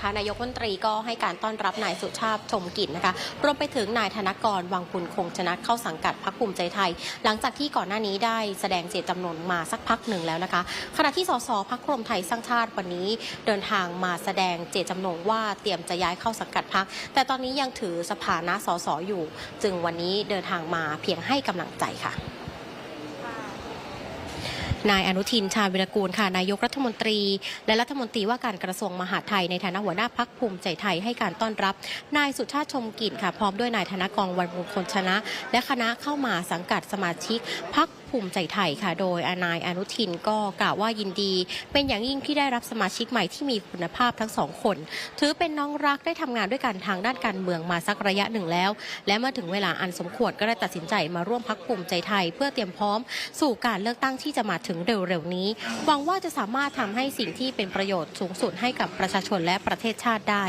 คะนายกรัฐมนตรีก็ให้การต้อนรับนายสุชาติชมกลิ่นะคะรวมไปถึงนายธนกรวังบุญคงชนะเข้าสังกัดพรรคภูมิใจไทย หลังจากที่ก่อนหน้านี้ได้แสดงเจตจำนงมาสักพักหนึ่งแล้วนะคะ ขณะที่สสพักรวมไทยสร้างชาติวันนี้เดินทางมาแสดงเจตจำนงว่าเตรียมจะย้ายเข้าสังกัดพรรคแต่ตอนนี้ยังถือสถานะสสอยู่ จึงวันนี้เดินทางมาเพียงให้กำลังใจค่ะ นายอนุทินชาญวิรกูลค่ะนายกรัฐมนตรี และรัฐมนตรีว่าการกระทรวงมหาดไทยในฐานะหัวหน้าพักภูมิใจไทยให้การต้อนรับ นายสุชาติชมกิ่นค่ะ พร้อมด้วยนายธนกรวันมงคลชนะ และคณะเข้ามาสังกัดสมาชิกพัก ภูมิใจไทยค่ะ โดยนายอนุทินก็กล่าวว่ายินดี เป็นอย่างยิ่งที่ได้รับสมาชิกใหม่ที่มีคุณภาพทั้งสองคน ถือเป็นน้องรักได้ทำงานด้วยกันทางด้านการเมืองมาสักระยะหนึ่งแล้ว และเมื่อถึงเวลาอันสมควรก็ได้ตัดสินใจมาร่วมพักภูมิใจไทย เพื่อเตรียมพร้อม สู่การเลือกตั้งที่จะมาถึงเร็วๆนี้หวังว่าจะสามารถทำให้สิ่งที่เป็นประโยชน์สูงสุดให้กับประชาชนและประเทศชาติได้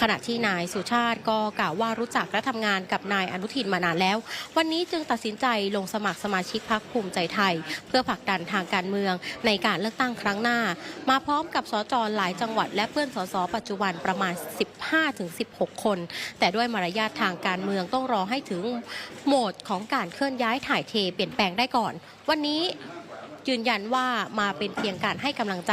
ขณะที่นายสุชาติก็กล่าวว่ารู้จักและทำงานกับนายอนุทินมานานแล้ว วันนี้จึงตัดสินใจลงสมัครสมาชิกพรรคภูมิใจไทย เพื่อผลักดันทางการเมืองในการเลือกตั้งครั้งหน้า มาพร้อมกับสจหลายจังหวัด และเพื่อนสสปัจจุบันประมาณ 15-16 คน แต่ด้วยมารยาททางการเมืองต้องรอให้ถึงโหมดของการเคลื่อนย้ายถ่ายเทเปลี่ยนแปลงได้ก่อน วันนี้ ยืนยันว่ามาเป็นเพียงการให้กำลังใจ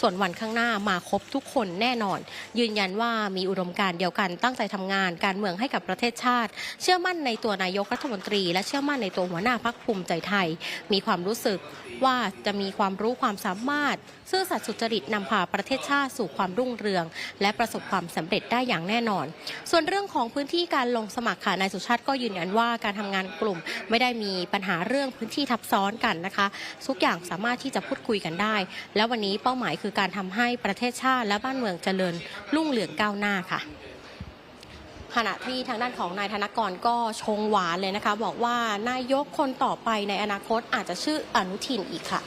ส่วนวันข้างหน้ามาครบทุกคนแน่นอน ยืนยันว่ามีอุดมการณ์เดียวกันตั้งใจทำงาน การเมืองให้กับประเทศชาติ เชื่อมั่นในตัวนายกรัฐมนตรี และเชื่อมั่นในตัวหัวหน้าพักภูมิใจไทย มีความรู้สึกว่าจะมีความรู้ความสามารถ ซื่อสัตย์สุจริตนำพาประเทศชาติสู่ความรุ่งเรือง และประสบความสำเร็จได้อย่างแน่นอน ส่วนเรื่องของพื้นที่การลงสมัครค่ะนายสุชาติก็ยืนยันว่าการทำงานกลุ่มไม่ได้มีปัญหาเรื่องพื้นที่ทับซ้อนกันนะคะทุกอย่างสามารถที่จะพูดคุยกันได้ และวันนี้เป้าหมายคือการทำให้ประเทศชาติ และบ้านเมืองเจริญรุ่งเรืองก้าวหน้าค่ะขณะที่ทางด้านของนายธนกรก็ชงหวานเลยนะคะ บอกว่านายกคนต่อไปในอนาคตอาจจะชื่ออนุทินอีกค่ะ